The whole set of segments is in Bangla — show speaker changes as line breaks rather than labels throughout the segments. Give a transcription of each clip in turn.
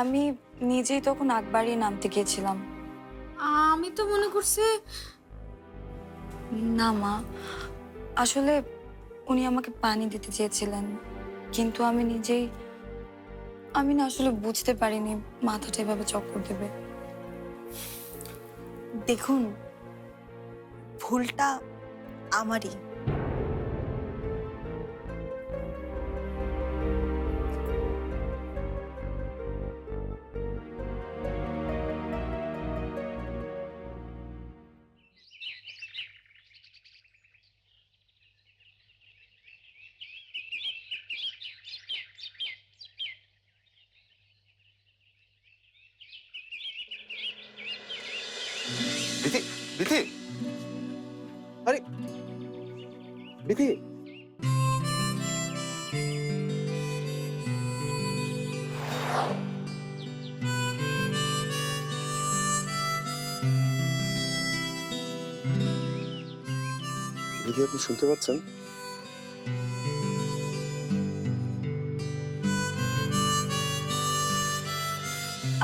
আমি নিজেই তখন আকবারই নামতে গিয়েছিলাম।
আমি তো মনে করছি
না মা আসলে উনি আমাকে পানি দিতে চেয়েছিলেন কিন্তু আমি নিজেই আমি না আসলে বুঝতে পারিনি মাথাটা এভাবে চক্কর দেবে।
দেখুন ভুলটা আমারই।
দিদি আপনি শুনতে পাচ্ছেন?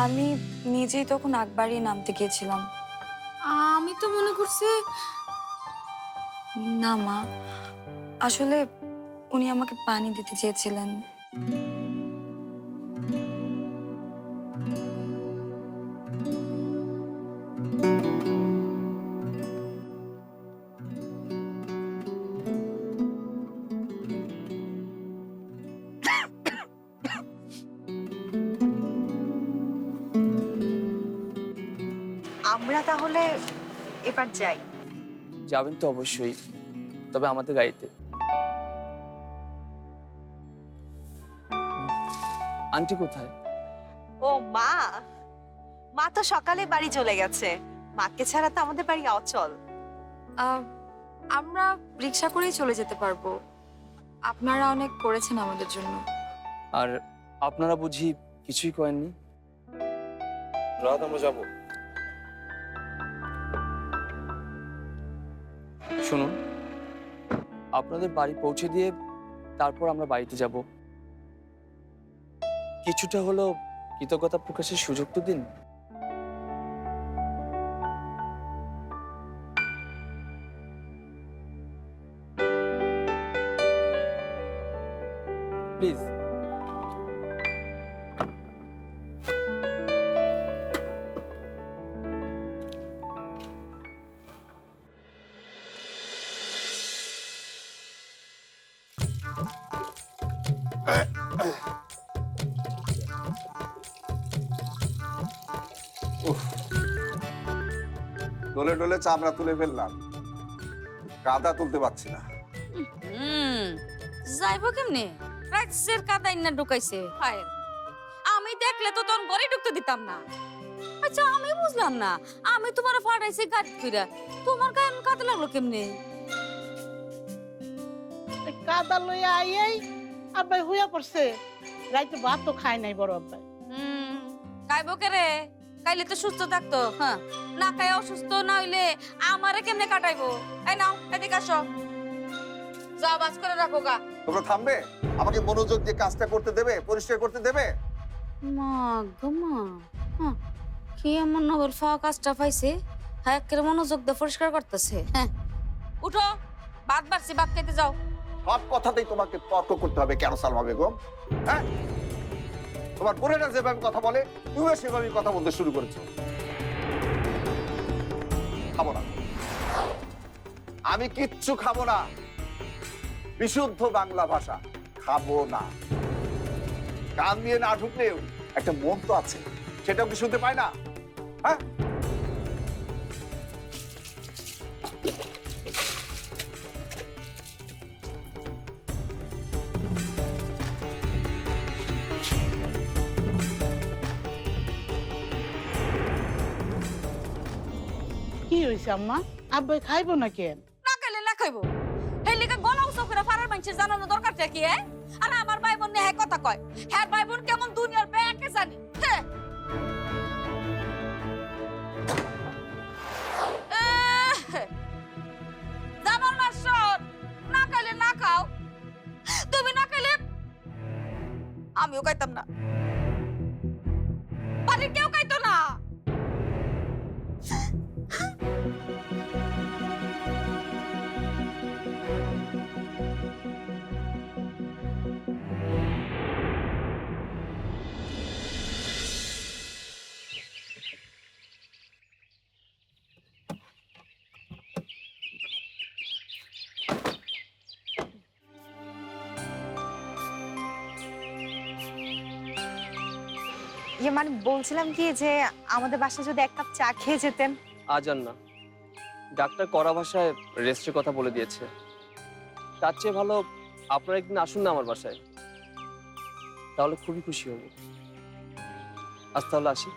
আমি নিজেই তখন আকবারই নামতে গিয়েছিলাম।
আমি তো মনে করছি
না মা আসলে উনি আমাকে পানি দিতে চেয়েছিলেন।
আমরা তাহলে এবার যাই।
যাবেন তো অবশ্যই তবে আমাদের গাড়িতে। আন্টি কোথায়?
ও মা মা তো সকালে বাড়ি চলে গেছে। মাকে ছাড়া তো আমাদের বাড়ি অচল।
আমরা রিক্সা করেই চলে যেতে পারব। আপনারা অনেক করেছেন আমাদের জন্য।
আর আপনারা বুঝি কিছুই করেননি?
রাত আমরা যাব।
শুনুন আপনাদের বাড়ি পৌঁছে দিয়ে তারপর আমরা বাড়িতে যাব। কিছুটা হলো কৃতজ্ঞতা প্রকাশের সুযোগ তো দিন।
ডলে ডলে চামড়া তুলে ফেললাম। কাদা তুলতে পারছি না।
হুম যাইব কেমনে? রাইসের কাদাই না ঢুকাইছে হায় আমি দেখলে তো তখন ঘরে ঢুকতে দিতাম না। আচ্ছা আমি বুঝলাম না। আমি তোমার ফাটাইছি গাড়ি কইরা। তোমার গায়ে কাদা লাগল কেমনে?
কাদা লইয়া আইয়াই আব্বাই হুইয়া পড়ছে। রাইতে ভাত তো খায় নাই বড় আব্বাই।
হুম খাইব কে রে খাইলে তো সুস্থ থাকতো হ্যাঁ। না খাই অসুস্থ না হইলে আমারে কেমনে কাটাইবো? এই নাও এদিকে আসো। যাও বাস করে রাখো গা।
তোমরা থামবে? আমাকে মনোযোগ দিয়ে কাজটা করতে দেবে পরিষ্কার করতে দেবে?
মা গো মা হ্যাঁ, কি এমন নগর ফাওয়া কাজটা পাইছে? হ্যাঁ একের মনোযোগ দিয়ে পরিষ্কার করতেছে হ্যাঁ। উঠো বাদ বাড়ছি ভাত খেতে যাও।
সব কথাতেই তোমাকে তর্ক করতে হবে কেন সালমা বেগম? হ্যাঁ? তোমার বোনেরা যেভাবে কথা বলে, তুমিও সেভাবে কথা বলতে শুরু করেছ। খাব না। আমি কিচ্ছু খাব না। বিশুদ্ধ বাংলা ভাষা। খাব না। কান দিয়ে না ঢুকলেও একটা মন তো আছে, সেটাও কি শুনতে পায় না? হ্যাঁ?
হয়েছে আম্মা? আব্বাই খাইবো না কেন
না খাইলে না খাইবো। এই লিখে গলা উৎসব করে ফারার মানুষের জানানো দরকার কি হ্যাঁ? আর আমার ভাই বোন নিয়ে হ্যাঁ কথা কয়। হ্যাঁ ভাই বোন কেমন দুনিয়ার ব্যাকে জানি।
ইয়ে মানে বলছিলাম কি যে আমাদের বাসায় যদি এক কাপ চা খেয়ে যেতেন।
আজ আর না। ডাক্তার কড়া ভাষায় রেস্টের কথা বলে দিয়েছে। তার চেয়ে ভালো আপনারা একদিন আসুন না আমার বাসায়। তাহলে খুবই খুশি হব। আজ তাহলে আসি।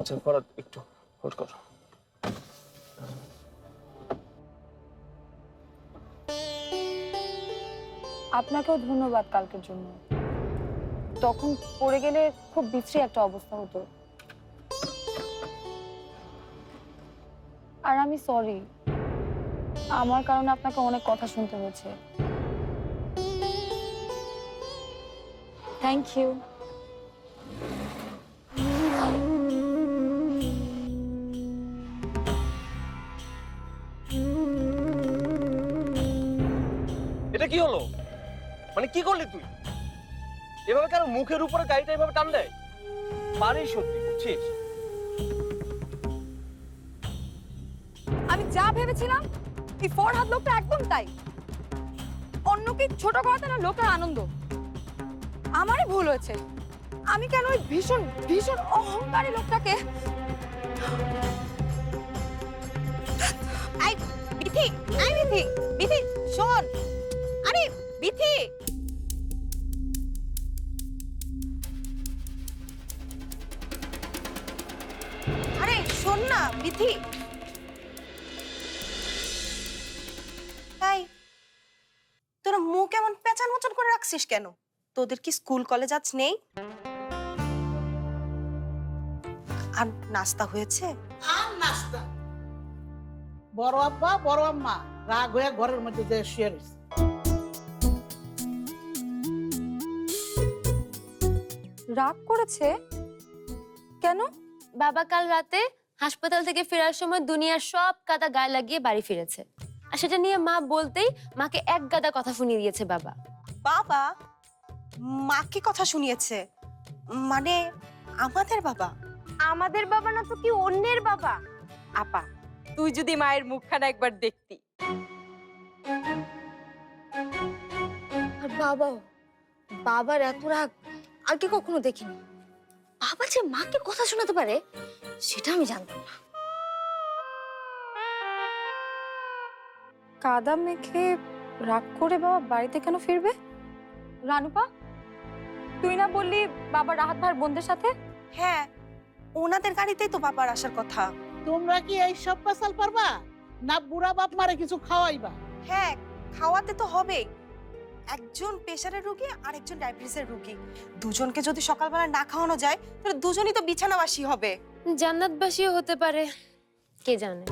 আচ্ছা একটু হোল্ড করো।
আপনাকেও ধন্যবাদ কালকের জন্য। তখন পড়ে গেলে খুব বিশ্রী একটা অবস্থা হতো। আর আমি সরি আমার কারণে আপনাকে অনেক কথা শুনতে হয়েছে। থ্যাংক ইউ
কি করলি তুই? এভাবে কেন মুখের উপরে গাড়িটা এভাবে টান দেয়? পারিস সত্যি, বুঝছিস?
আমি যা ভেবেছিলাম লোকটা একদম তাই। ছোট করাতে না লোকের আনন্দ? আমারই ভুল হয়েছে। আমি কেন ওই ভীষণ ভীষণ অহংকারী লোকটাকে
বিথি বিথি, শোন। আরে, বিথি! শোন না বিথি তাই তোরা মুখ এমন পেঁচান মোচন করে রাখছিস কেন? তোদের কি স্কুল কলেজ আজ নেই? আর নাস্তা হয়েছে?
আর নাস্তা। বড় আব্বা বড় আম্মা রাগ হয়ে ঘরের মধ্যে যে শুয়ে রয়েছে।
রাগ করেছে? কেন?
বাবা কাল রাতে হাসপাতাল থেকে ফেরার সময় দুনিয়ার সব কাদা গায়ে লাগিয়ে বাড়ি ফিরেছে। আর সেটা নিয়ে মা বলতেই মাকে এক গাদা কথা শুনিয়ে দিয়েছে বাবা।
বাবা মাকে কথা শুনিয়েছে? মানে আমাদের বাবা?
আমাদের বাবা না তো কি অন্যের বাবা?
আপা তুই যদি মায়ের মুখখানা একবার দেখতি।
আর বাবাও বাবার এত রাগ আগে কখনো দেখিনি। বাবা যে মাকে কথা শোনাতে পারে সেটা আমি জানতাম না।
কাদা মেখে রাগ করে বাবা বাড়িতে কেন ফিরবে? রানুপা তুই না বললি বাবা রাহাত ভাইয়ের বোনদের সাথে?
হ্যাঁ ওনাদের গাড়িতেই তো বাবার আসার কথা।
তোমরা কি এই সব পেশাল পারবা? না বুড়া বাপ মারে কিছু খাওয়াইবা?
হ্যাঁ খাওয়াতে তো হবে একজন প্রেশারের রুগী আর একজন ডায়াবেটিসের রুগী। দুজনকে যদি সকালবেলা না খাওয়ানো যায় তাহলে দুজনই তো বিছানাবাসী হবে।
জান্নাতবাসীও হতে পারে। কে জানে?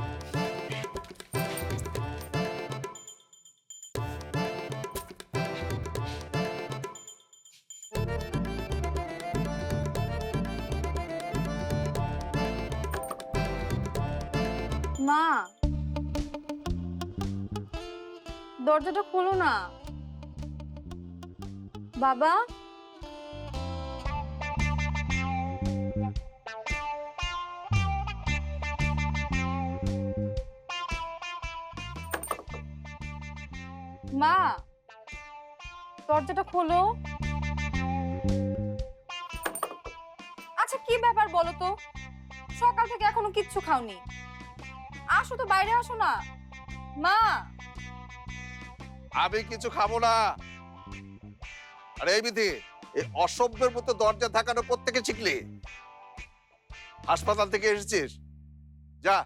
মা! দরজাটা খোলো না। বাবা? মা, দরজাটা খোলো। আচ্ছা কি ব্যাপার বলো তো? সকাল থেকে এখনও কিচ্ছু খাওনি। আসো তো, বাইরে আসো না। মা!
আমি কিছু খাব না। আরে এই বিধি এই অসভ্যের মতো দরজা থাকানো প্রত্যেকে শিখলি? হাসপাতাল থেকে এসেছিস? যা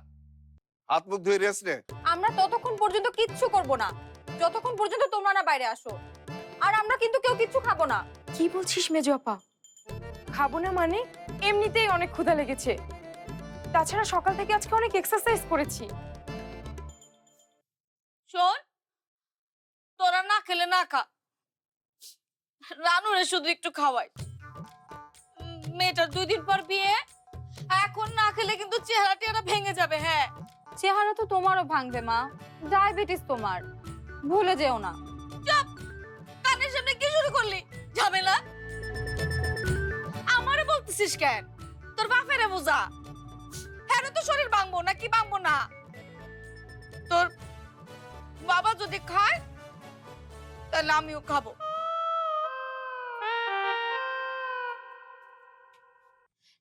হাত মুখ ধুয়ে রেস্ট নে।
আমরা ততক্ষণ পর্যন্ত কিচ্ছু করব না। যতক্ষণ পর্যন্ত তোমরা না বাইরে আসো। আর আমরা কিন্তু কেউ কিচ্ছু খাব না।
কি বলছিস মেজো আপা? খাব না মানে এমনিতেই অনেক ক্ষুধা লেগেছে।
তাছাড়া সকাল থেকে আজকে অনেক এক্সারসাইজ করেছি।
শোন তোরা না খেলে না খা। রানুরে শুধু একটু খাওয়াই। মেয়েটার দুই দিন পর বিয়ে এখন না খেলে কিন্তু চেহারা টেহারা ভেঙে যাবে হ্যাঁ।
চেহারা তো তোমারও ভাঙবে মা। ডায়াবেটিস তোমার। ভুলে যেও না।
চুপ! কানের সামনে কি শুরু করলি? ঝামেলা? আমারে বলতেছিস কেন? তোর বাপেরে বোঝা হ্যাঁ তো শরীর ভাঙবো না কি ভাঙবো না? তোর বাবা যদি খায় তাহলে আমিও খাব।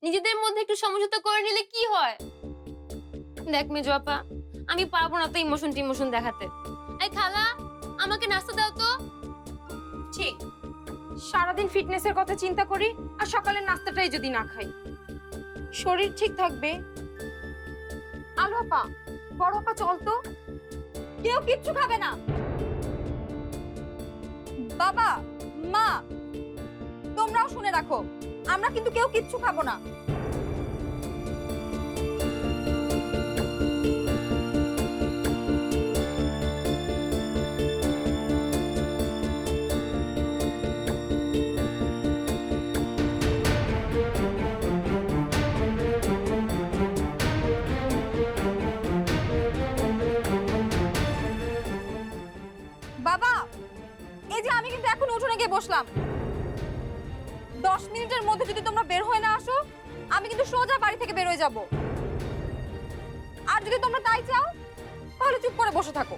নিজেদের মধ্যে একটু সমঝোতা করে নিলে কি হয়? দেখ মেজো আপা, আমি পারব না তো ইমোশন টিমোশন দেখাতে। এই খালা, আমাকে নাস্তা দাও তো।
ঠিক। সারাদিন ফিটনেসের কথা চিন্তা করি আর সকালের নাস্তাটাই যদি না খাই। শরীর ঠিক থাকবে? আলো আপা, বড় আপা চল তো। কেউ কিচ্ছু খাবে না। বাবা, মা, তোমরাও শুনে রাখো। আমরা কিন্তু কেউ কিচ্ছু খাব না। সোজা বাড়ি থেকে বেরোয় যাব। আর যদি তোমরা তাই চাও, তাহলে চুপ করে বসে থাকো।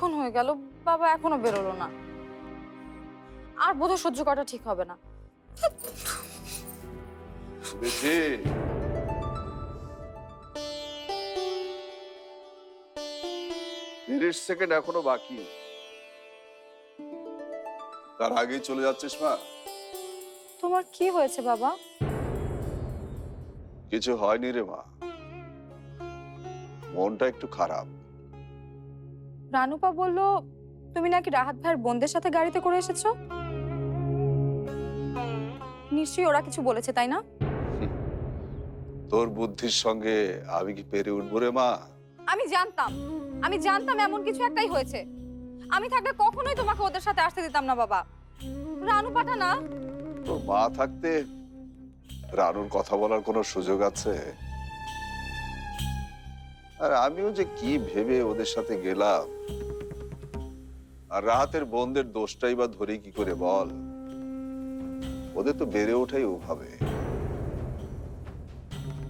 এতক্ষণ হয়ে গেল? বাবা এখনও বেরোলো না। আর বোধহয় সহ্য করাটা ঠিক হবে না।
বেশি। তিরিশ সেকেন্ড এখনও বাকি। তার আগেই চলে যাচ্ছিস মা।
তোমার কি হয়েছে বাবা?
কিছু হয়নি রে মা। মনটা একটু খারাপ।
রানুপা বলল তুমি নাকি রাহাত ভাইয়ের বোনদের সাথে গাড়িতে করে এসেছ? নিশ্চয়ই ওরা কিছু বলেছে তাই না?
তোর বুদ্ধির সঙ্গে আমি কি পেরে উঠবো রে মা?
আমি জানতাম আমি জানতাম এমন কিছু একটাই হয়েছে। আমি থাকলে কখনোই তোমাকে ওদের সাথে আসতে দিতাম না বাবা। রানুপাটা না?
তোর মা থাকতে রানুর কথা বলার কোনো সুযোগ আছে? আর আমিও যে কি ভেবে ওদের সাথে গেলাম? আর রাহাতের বোনদের দোষটাই বা ধরে কি করে বল? ওদের তো বেড়ে ওঠাই ওভাবে।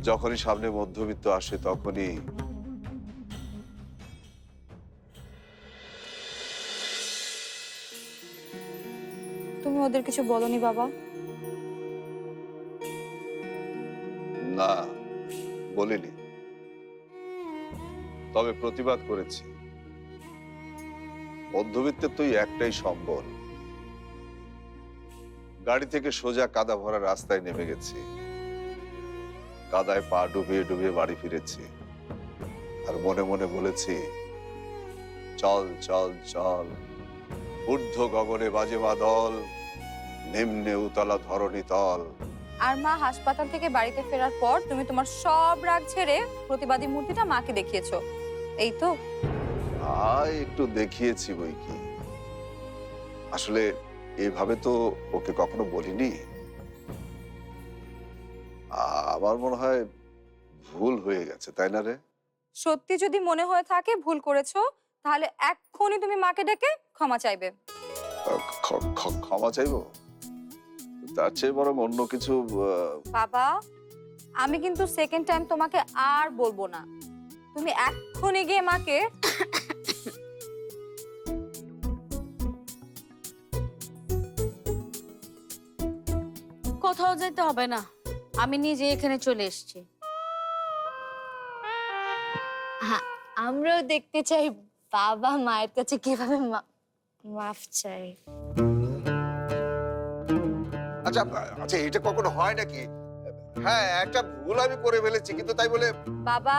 যখনই সামনে মধ্যবিত্ত আসে তখনই
তুমি ওদের কিছু বলনি বাবা।
তবে প্রতিবাদ করেছি। মধ্যবিত্তের তো এই একটাই সম্বল। গাড়ি থেকে সোজা কাদা ভরা রাস্তায় নেমে গেছি। কাদায় পা ডুবিয়ে ডুবিয়ে বাড়ি ফিরেছি। আর মনে মনে বলেছি, চল চল চল। ঊর্ধ্ব গগনে বাজে দল, নিম্নে উতলা ধরণী তল।
আর মা হাসপাতাল থেকে বাড়িতে ফেরার পর তুমি তোমার সব রাগ ছেড়ে প্রতিবাদী মূর্তিটা মাকে দেখিয়েছো। এই তো।
আয় একটু দেখিয়েছি বই কি। আসলে এভাবে তো ওকে কখনো বলিনি। আমার মনে হয় ভুল হয়ে গেছে তাই না রে?
সত্যি যদি মনে হয়ে থাকে ভুল করেছ তাহলে এক্ষুনি তুমি মাকে ডেকে ক্ষমা চাইবে।
ক্ষমা চাইব? তার চেয়ে বরং অন্য কিছু
বাবা আমি কিন্তু সেকেন্ড টাইম তোমাকে আর বলব না। তুমি এক্ষুনি গিয়ে মাকে
কোথাও যেতে হবে না। আমি নিজে এখানে চলে এসেছি।
আমরাও দেখতে চাই বাবা মায়ের কাছে কীভাবে মা- মাফ চাই।
আচ্ছা আচ্ছা এটা কখনো হয় নাকি? হ্যাঁ একটা ভুল আমি করে ফেলেছি কিন্তু তাই বলে
বাবা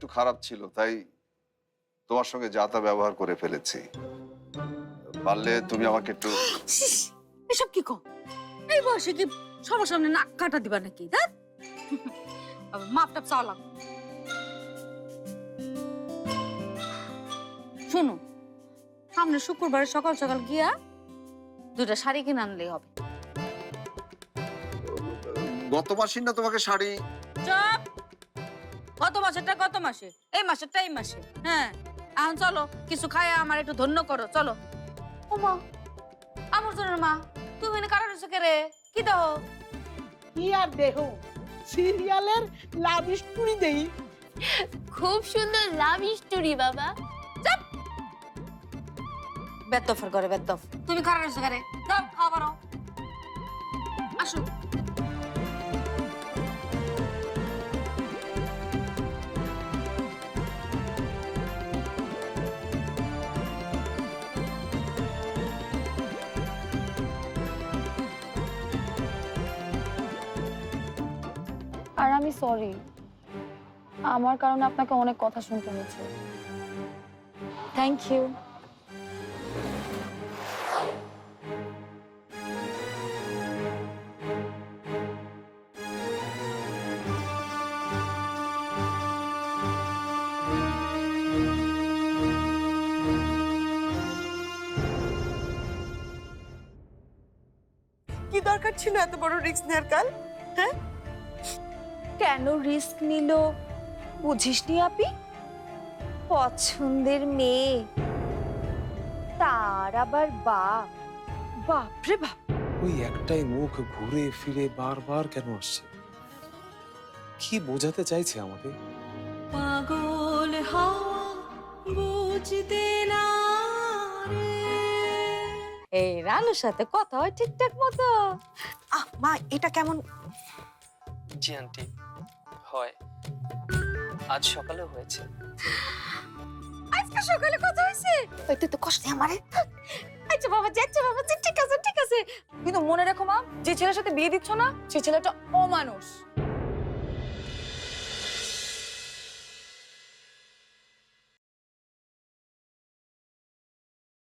একটু খারাপ ছিল তাই তোমার সঙ্গে যাতা ব্যবহার করে ফেলেছি। পারলে তুমি আমাকে একটু
এসব কি কো এই বয়সে কি সবার সামনে নাক কাটা দিবা নাকি দেখ মাপ টাপ চাওয়া লাগবে শোনো সামনে শুক্রবার সকাল সকাল গিয়া দুটা শাড়ি কিনে আনলেই হবে।
গত মাসিন না তোমাকে শাড়ি
চপ! গত মাসেরটা গত মাসে? এই মাসেরটা এই মাসে। হ্যাঁ এখন চলো কিছু খায় আমার একটু ধন্য করো চলো। ও মা আমার জন্য মা তুমি এনে কারণ হচ্ছে রে? কি দাও?
কি আর দেহ? সিরিয়ালের লাভ স্টোরি দেই।
খুব সুন্দর লাভ স্টোরি বাবা।
বেতফের করে বেতফ তুমি কারণ হচ্ছে রে? দাও খাওয়া আসো।
আমি সরি আমার কারণে আপনাকে অনেক কথা শুনতে হয়েছে। থ্যাংক ইউ
কি দরকার ছিল এত বড় রিস্ক নেওয়ার কাল?
কেন রিস্ক নিল? বুঝিসনি আপি? পছন্দের মেয়ে। তার আবার বাপ। বাপরে বাপ।
ওই একটাই মুখ ঘুরে ফিরে বারবার কেন আসছে? কি বোঝাতে চাইছে আমাকে?
পাগল হওয়া বুঝতে না এই রানুর সাথে কথা হয় ঠিকঠাক মতো।
আহ মা এটা কেমন?
জি আন্টি। হয়। আজ সকালে হয়েছে।
আজকে সকালে কথা হয়েছে?
ওই তো কষ্ট আমারে।
আচ্ছা বাবা, যাচ্ছে বাবা ঠিক আছে ঠিক আছে। কিন্তু মনে রাখো মা, যে ছেলের সাথে বিয়ে দিচ্ছ না সেই ছেলেটা অমানুষ।